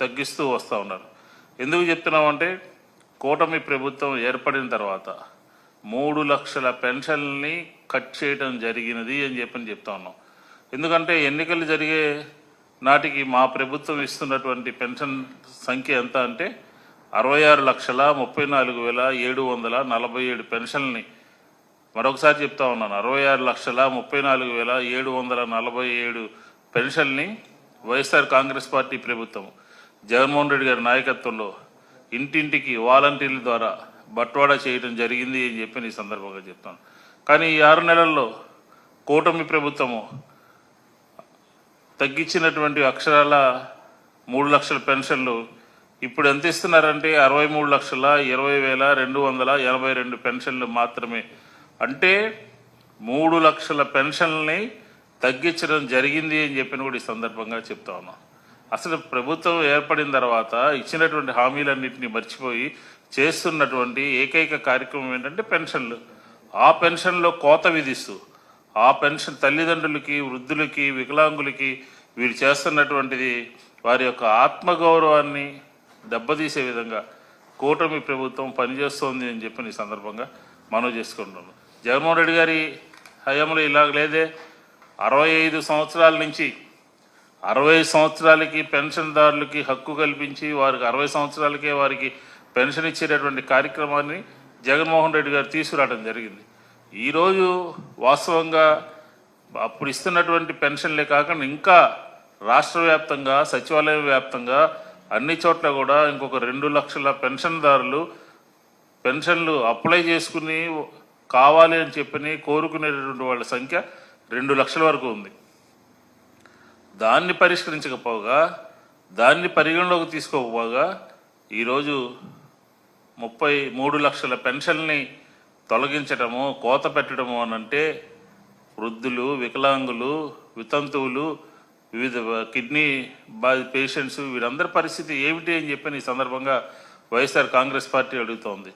తగ్గిస్తూ వస్తూ ఉన్నారు. ఎందుకు చెప్తున్నామంటే కూటమి ప్రభుత్వం ఏర్పడిన తర్వాత మూడు లక్షల పెన్షన్ని కట్ చేయడం జరిగినది అని చెప్పని చెప్తా ఉన్నాం. ఎందుకంటే ఎన్నికలు జరిగే నాటికి మా ప్రభుత్వం ఇస్తున్నటువంటి పెన్షన్ సంఖ్య ఎంత అంటే అరవై ఆరు లక్షల ముప్పై నాలుగు వేల ఏడు వందల నలభై ఏడు పెన్షన్ని మరొకసారి చెప్తా ఉన్నాను. అరవై ఆరు లక్షల ముప్పై నాలుగు వేల ఏడు వందల నలభై ఏడు పెన్షన్ని వైఎస్ఆర్ కాంగ్రెస్ పార్టీ ప్రభుత్వం జగన్మోహన్ రెడ్డి గారి నాయకత్వంలో ఇంటింటికి వాలంటీర్ల ద్వారా బట్వాడా చేయడం జరిగింది అని చెప్పి ఈ సందర్భంగా చెప్తాను. కానీ ఈ ఆరు నెలల్లో కూటమి ప్రభుత్వము తగ్గించినటువంటి అక్షరాల మూడు లక్షల పెన్షన్లు ఇప్పుడు ఎంత ఇస్తున్నారంటే అరవై మూడు లక్షల ఇరవై వేల రెండు వందల ఎనభై రెండు పెన్షన్లు మాత్రమే. అంటే మూడు లక్షల పెన్షన్లని తగ్గించడం జరిగింది అని చెప్పిన కూడా ఈ సందర్భంగా చెప్తా ఉన్నాం అసలు ప్రభుత్వం ఏర్పడిన తర్వాత ఇచ్చినటువంటి హామీలన్నింటినీ మర్చిపోయి చేస్తున్నటువంటి ఏకైక కార్యక్రమం ఏంటంటే పెన్షన్లు. ఆ పెన్షన్లో కోత విధిస్తూ ఆ పెన్షన్ తల్లిదండ్రులకి వృద్ధులకి వికలాంగులకి వీరు చేస్తున్నటువంటిది వారి యొక్క ఆత్మగౌరవాన్ని దెబ్బతీసే విధంగా కూటమి ప్రభుత్వం పనిచేస్తోంది అని చెప్పి ఈ సందర్భంగా మనవి చేసుకుంటున్నాను. జగన్మోహన్ రెడ్డి గారి హయాంలో ఇలాగ లేదే. అరవై ఐదు సంవత్సరాల నుంచి అరవై సంవత్సరాలకి పెన్షన్దారులకి హక్కు కల్పించి వారికి అరవై సంవత్సరాలకే వారికి పెన్షన్ ఇచ్చేటటువంటి కార్యక్రమాన్ని జగన్మోహన్ రెడ్డి గారు తీసుకురావడం జరిగింది. ఈరోజు వాస్తవంగా అప్పుడు ఇస్తున్నటువంటి పెన్షన్లే కాకుండా ఇంకా రాష్ట్ర వ్యాప్తంగా సచివాలయ వ్యాప్తంగా అన్ని చోట్ల కూడా ఇంకొక రెండు లక్షల పెన్షన్దారులు పెన్షన్లు అప్లై చేసుకుని కావాలి అని చెప్పని కోరుకునేటటువంటి వాళ్ళ సంఖ్య రెండు లక్షల వరకు ఉంది. దాన్ని పరిష్కరించకపోగా దాన్ని పరిగణలోకి తీసుకోకపోగా ఈరోజు ముప్పై మూడు లక్షల పెన్షన్ని తొలగించడము కోత పెట్టడము అనంటే వృద్ధులు వికలాంగులు వితంతువులు వివిధ కిడ్నీ బాధి పేషెంట్స్ వీరందరి పరిస్థితి ఏమిటి అని చెప్పి ఈ సందర్భంగా వైఎస్ఆర్ కాంగ్రెస్ పార్టీ అడుగుతోంది.